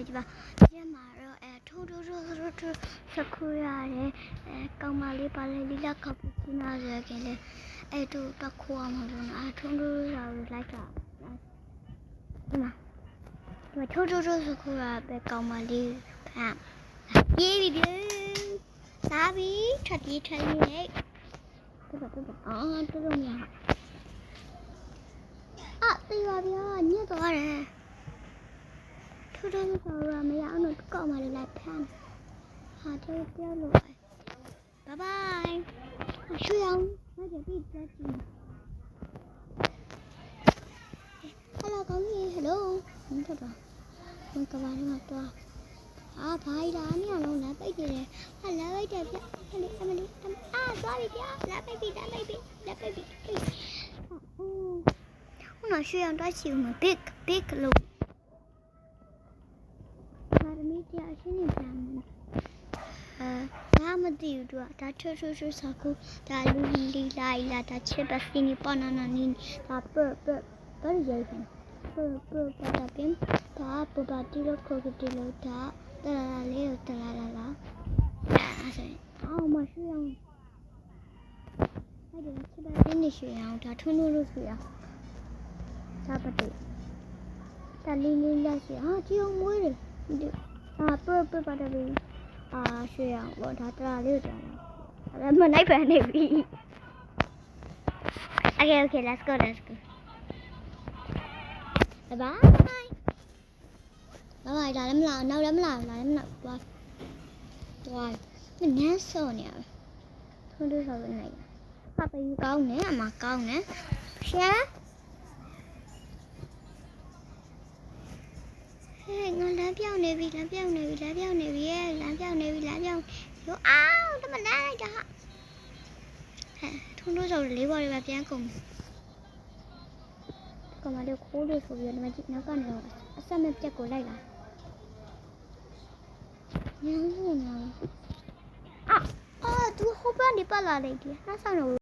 တယ်ဒီပါဒီမှာတော့အဲထိုးထိုးထိုးထိုးထိုးစခုရတယ်အဲကောင်မလေးပါလေလီလာကပူချီနာရခင်လေအဲတို့တခိုးအောင်လို့အဲထုံးထိုးရလိုက်တာဒီမှာဒီမှာထိုးထိုးထိုးစခုရပဲကောင်မလေးဖမ်းပြေးပြီပြေးလာပြီထပ်ပြေးထပ်ပြေးနေတော်တော်တော်အော်တော်တော်များအာတေးပါဗျာညက်သွားတယ် ထိုးထိုးမပေါ်ရမရအောင်တော့ကောက်မှလည်းလိုက်ဖမ်းဟာတော့ပြောလို့ဘိုင်ဘိုင်ရွှေအောင်မကြည့်ပြကြည့်ဟယ်လိုကောင်းကြီးဟယ်လိုမင်းတော့မကဘာနေမှာတော့အာဘိုင်လာနေအောင်လာပိတ်နေတယ်ဟာလာပိတ်တယ်ပြဟယ်လိုအမလီအာသွားပြီပြလာပိ တ်ပြီလာပိတ်ပြီလာပိတ်ပြီဟိုနော်ရွှေအောင်တော့ချီဦးမ big big လို့ပါရမီတရားရှင်းနေကြမှာအဲဘာမသိဘူးသူကဒါထွတ်ထွတ်ထွတ်စကူဒါလူလီလာလာဒါချစ်ပစင်းနီပေါ်နာနာနီဒါပပပရရိုက်တယ်ပပပတာပင်ဒါပပတီလိုခိုကတီလိုဒါတလာလာလေးကိုတလာလာလာအဲဆိုရင်အော်မရှိအောင်အဲ့ဒါချစ်ပစင်းနီရွှေအောင်ဒါထွန်းလို့လို့ရွှေအောင်ဒါပတိဒါလီလီလာရွှေဟာကြည့်အောင်မွေးတယ် ဒီအာပပပပါတယ်ဘီအာရွှေအောင်ဘောဒါတရာလေးကိုကြာလာအဲ့မနိုင်ဖန်နေပြီ Okay okay let's go let's go Bye bye Bye bye ဒါလည်းမလာနောက်လည်းမလာလာလည်းမလာသွားသွားမနှမ်းစောနေရထွန်းထွ မ်းပြောင်းနေပြီလမ်းပြောင်းနေပြီလမ်းပြောင်းနေပြီရဲ့လမ်းပြောင်းနေပြီလမ်းပြောင်းရောအောင်းတမလန်းလိုက်တာဟာဟဲ့ထုံးတို့ဆိုလေးဘော်တွေပဲပြန်ကုန်ကမလေးခိုးလို့ဆိုပြီးတော့ဒီမှာကြည့်နောက်ကနေတော့အဆက်မဲ့ပြက်ကိုလိုက်လာညံ့လို့ညာအာအာသူဟိုဘက်နေပတ်လာလိုက်တယ်ဟာဆောင်တော့